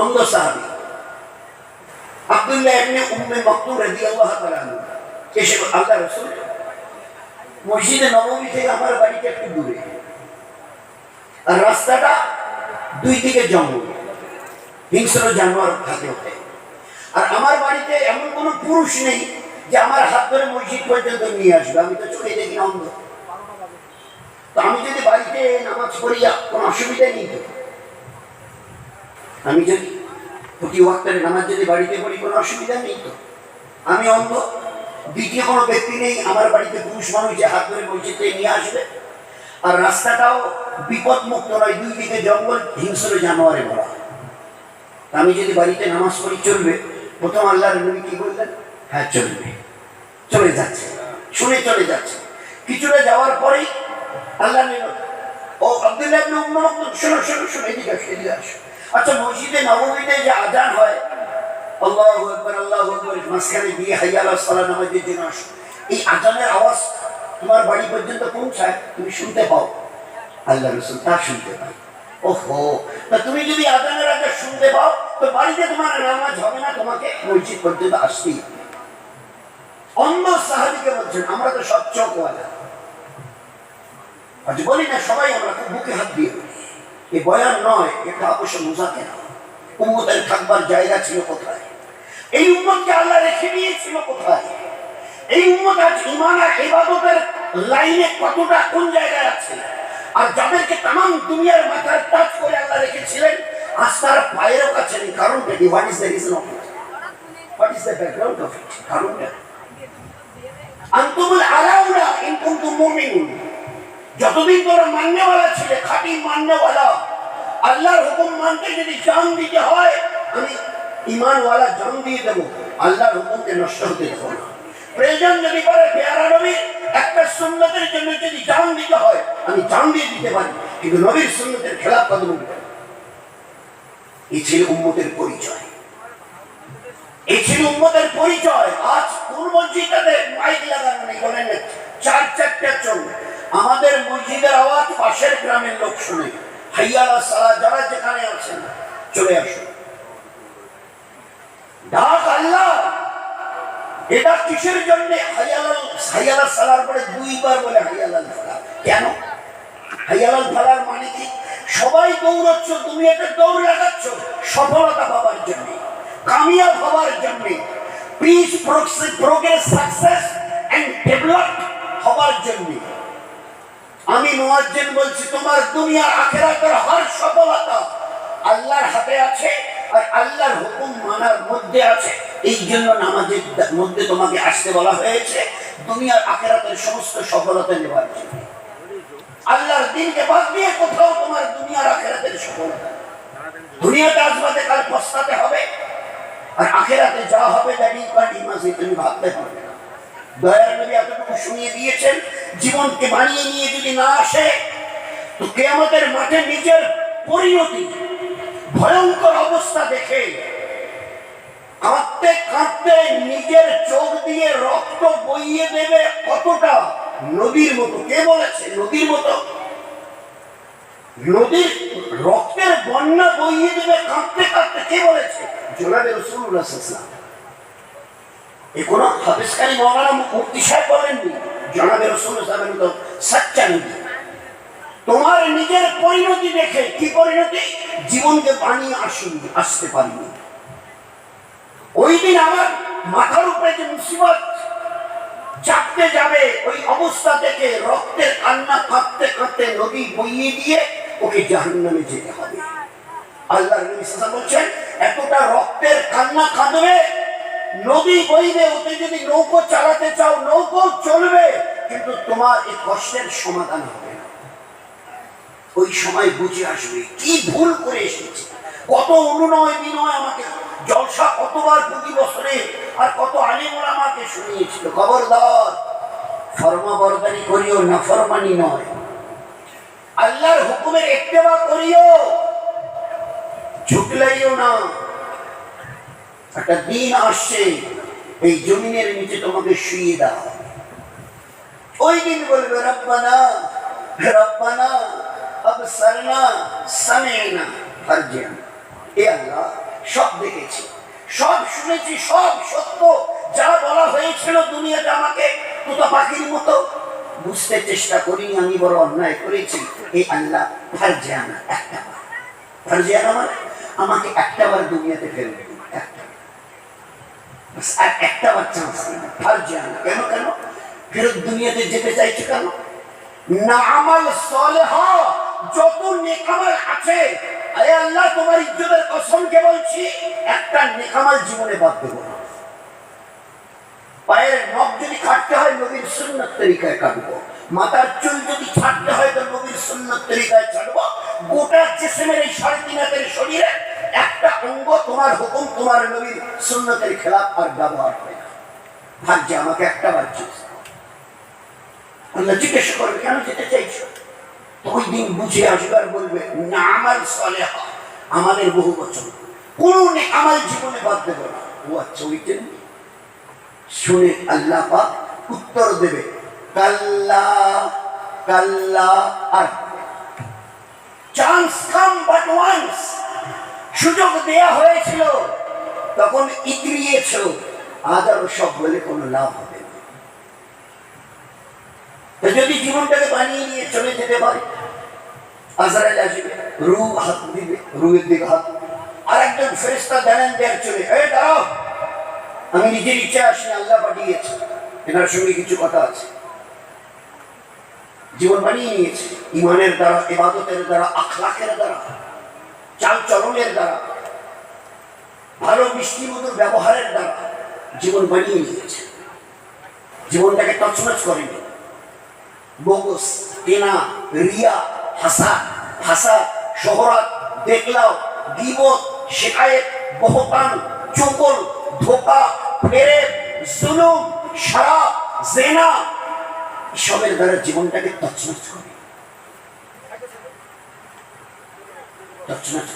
অন্ধ সাহাবি। আব্দুল্লাহ ইবনে উম্মে মাকতুম রাদিয়াল্লাহু তাআলা আল্লাহ রাসূল। মসজিদে নবমী থেকে আমার বাড়িটা একটু দূরে। আর রাস্তাটা দুই দিকে জঙ্গল। হিংস্র জানোয়ার থাকে ওঠে আর আমার বাড়িতে এমন কোনো পুরুষ নেই যে আমার হাত ধরে মসজিদ পর্যন্ত নিয়ে আসবে। আমি তো চোখে দেখি অন্ধ। তো আমি যদি বাড়িতে নামাজ পড়িয়া কোনো অসুবিধা নেই তো? আমি যদি প্রতি ওয়াক্তের নামাজ যদি বাড়িতে পড়ি, কোনো অসুবিধা নেই তো। আমি অন্ধ। দ্বিতীয় কোনো ব্যক্তি নেই আমার বাড়িতে পুরুষ মানুষ যে হাত ধরে মসজিদে নিয়ে আসবে। আর রাস্তাটাও বিপদ মুক্ত নয়, দুই দিকে জঙ্গল, হিংস্র জানোয়ারে ভরা। আমি যদি বাড়িতে নামাজ পড়ি, চলবে। প্রথম আল্লাহর নবী কি বললেন? হ্যাঁ চলবে। চলে যাচ্ছে। শুনে চলে যাচ্ছে। কিছুটা যাওয়ার পরেই আল্লাহ ও আব্দুল্লাহ শোনো শোনো শোনো, এদিকে আসো এদিকে আসো। আচ্ছা মসজিদে নবমীতে যে আজান হয়, আল্লাহু আকবার আল্লাহু আকবার, মাঝখানে গিয়ে হাইয়া আলাস সালাহ নামাজের জন্য আসো এই আজানের আওয়াজ তোমার বাড়ি পর্যন্ত পৌঁছায়, তুমি শুনতে পাও আল্লাহ রসুল তা শুনতে পাই ওহো, তা তুমি যদি আজানের আগে শুনতে পাও, তো বাড়িতে তোমার নামাজ হবে না, তোমাকে মসজিদ পর্যন্ত আসতেই। অন্য সাহাবিকে বলছেন আমরা তো সব চোখ আজ বলি না, সবাই আমরা বুকে হাত দিয়ে। এ বয়ান নয়, এটা অবশ্য মোজাকে না উম্মতের থাকবার জায়গা ছিল কোথায়? এই উম্মতকে আল্লাহ রেখে দিয়েছিল কোথায়? এই উম্মত আজ ইমান ইবাদতের লাইনে কতটা কোন জায়গায় আছে? আর যাদেরকে তাম দুনিয়ার মাথার টাচ করে আল্লাহ রেখেছিলেন, আজ তার পায়েরও কাছে নেই। কারণটা কি? What is the reason of it what is the background of it কারণটা আন্তুমুল আলাউনা ইন কুনতুম মুমিনুন। যতদিন তোরা মান্যওয়ালা ছিলে, খাঁটি মান্যওয়ালা আল্লাহর হুকুম মানতে যদি জান দিতে হয়, আমি ইমানওয়ালা জান দিয়ে দেবো। আল্লাহর হুকুমকে নষ্ট হতে দেবো না। প্রয়োজন যদি পারে পেয়ারা নবী একটা সুন্নতের জন্য যদি জান দিতে হয়, আমি জান দিয়ে দিতে পারি। কিন্তু নবীর সুন্নতের কদম দিতে এই ছিল উম্মতের পরিচয়। এই ছিল উম্মতের পরিচয়। আজ কোন মসজিদটাতে মাইক লাগানো নেই, বলেন চার চারটা চলবে আমাদের মসজিদের আওয়াজ পাশের গ্রামের লোক শুনে। যারা যেখানে আছেন, চলে আসুন। ডাক আল্লাহ। এটা কিসের জন্য? পরে দুইবার বলে হাইয়ালাল কেন? হাইয়ালাল ফালার মানে কি? সবাই দৌড়চ্ছ তুমি একটা দৌড় লাগাচ্ছ, সফলতা পাবার জন্য, কামিয়াব হওয়ার জন্য peace progress success and develop হওয়ার জন্য। আমি মুয়াজ্জিন বলছি, তোমার দুনিয়া আখেরাতের হর সফলতা আল্লাহর হাতে আছে আর আল্লাহর হুকুম মানার মধ্যে আছে। এই জন্য নামাজের মধ্যে তোমাকে আসতে বলা হয়েছে, দুনিয়ার আখেরাতের সমস্ত সফলতা নেওয়ার জন্য। আল্লাহর দিনকে বাদ দিয়ে কোথাও তোমার দুনিয়ার আখেরাতের সফলতা। দুনিয়াতে আসবাতে কাল পস্তাতে হবে, আর আখেরাতে যা হবে দাঁড়িয়ে পানি মাসে তুমি ভাবতে না। দয়ার নবী এতটুকু শুনিয়ে দিয়েছেন জীবনকে বানিয়ে নিয়ে যদি না আসে, তো কেয়ামতের মাঠে নিজের পরিণতি, ভয়ঙ্কর অবস্থা দেখে কাঁদতে কাঁদতে নিজের চোখ দিয়ে রক্ত বইয়ে দেবে কতটা নদীর মতো। কে বলেছে নদীর মতো? নদীর রক্তের বন্যা বইয়ে দেবে কাঁদতে কাঁদতে কে বলেছে? জোনাবে রসুল্লাহ এ কোনো হাদিসকারী মৌলানা মুক্তি সাহেব বলেননি? জনাবে রসুল সাহেবের মতো সাচ্চা নবী তোমার নিজের পরিণতি দেখে কি পরিণতি? জীবনকে বানিয়ে আসিনি, আসতে পারিনি ওই দিন আমার মাথার উপরে যে মুসিবত চাপতে যাবে, ওই অবস্থা থেকে রক্তের কান্না কাঁদতে কাঁদতে নদী বইয়ে দিয়ে ওকে জাহান্নামে যেতে হবে। আল্লাহ বলছেন, এতটা রক্তের কান্না কাঁদবে নদী বইবে ওতে যদি নৌকো চালাতে চাও, নৌকো চলবে, কিন্তু তোমার এই কষ্টের সমাধান হবে না। ওই সময় বুঝে আসবে, কি ভুল করে এসেছে। কত অনুনয় বিনয় আমাকে, জলসা কতবার প্রতি বছরে আর কত আলিমুল আমাকে শুনিয়েছিল। খবরদার, ফরমাবরদারি করিও না, ফরমানি নয়। আল্লাহর হুকুমের একটেবা করিও, ঝুঁকলাইও না। একটা দিন আসছে, এই জমিনের নিচে তোমাকে শুয়ে দাও। ওই দিন বলবে, রব্বানা রব্বানা, আবসারনা, সামিনা, ফারজিনা। এ আল্লাহ, সব দেখেছি, সব শুনেছি, সব সত্য। যা বলা হয়েছিল দুনিয়াতে আমাকে তোতা পাখির মতো, বুঝতে চেষ্টা করিনি আমি, বড় অন্যায় করেছি। এই আল্লাহ ফারজিয়ানা একটা ফারজিয়ানা মানে আমাকে একটা বার দুনিয়াতে ফেরত একটা একটা ফারজিয়ানা কেন কেন ফেরত দুনিয়াতে যেতে চাইছে কেন না যত নেকামাল আছে আরে আল্লাহ তোমার ইজ্জতের কসমকে বলছি একটা নেকামাল জীবনে বাদ দেবো না পায়ের নখ যদি কাটতে হয় নবীর সুন্নত তরিকায় কাটবো মাথার চুল যদি ছাড়তে হয় তো নবীর সুন্নত তরিকায় ছাড়বো। গোটা জেসেমের এই সাড়ে তিন সুন্নতের খেলাফ আর ব্যবহার হয় না। ভাগ্যে আমাকে একটা বার আল্লাহ জিজ্ঞেস করবে কেন যেতে চাইছো? ওই দিন বুঝে আসবে আর বলবে, না, আমার সলে আমাদের বহু বছর কোন আমার জীবনে বাদ দেবো না। ও আচ্ছা ওইটেন শুনে আল্লাহ পাক উত্তর দেবে, কাল্লা কাল্লা আর চান্স কাম বাট ওয়ান্স সুযোগ দেয়া হয়েছিল। তখন ইতরিয়েছ আজ আর সব বলে কোনো লাভ হবে না। যদি জীবনটাকে বানিয়ে নিয়ে চলে যেতে পারে আজরাইল আসবে রু হাত দিবে রুয়ের দিকে হাত দেয়ার চলে এ দাঁড়াও, আমি নিজের ইচ্ছা আসিনি আল্লাহ পাঠিয়েছি। এনার সঙ্গে কিছু কথা আছে। জীবন বানিয়ে নিয়েছে, ইমানের দ্বারা, ইবাদতের দ্বারা, আখলাকের দ্বারা চাল চলনের দ্বারা। ভালো মিষ্টি মধুর ব্যবহারের দ্বারা জীবন বানিয়ে নিয়েছে। জীবনটাকে তছনছ করেনি। বগস টেনা, রিয়া হাসা হাসা শহরাত দেখলাও চুকল ধোকা ফেরে জুলুম, সারা, জেনা এসবের দ্বারা জীবনটাকে তছনছ করে তছনছ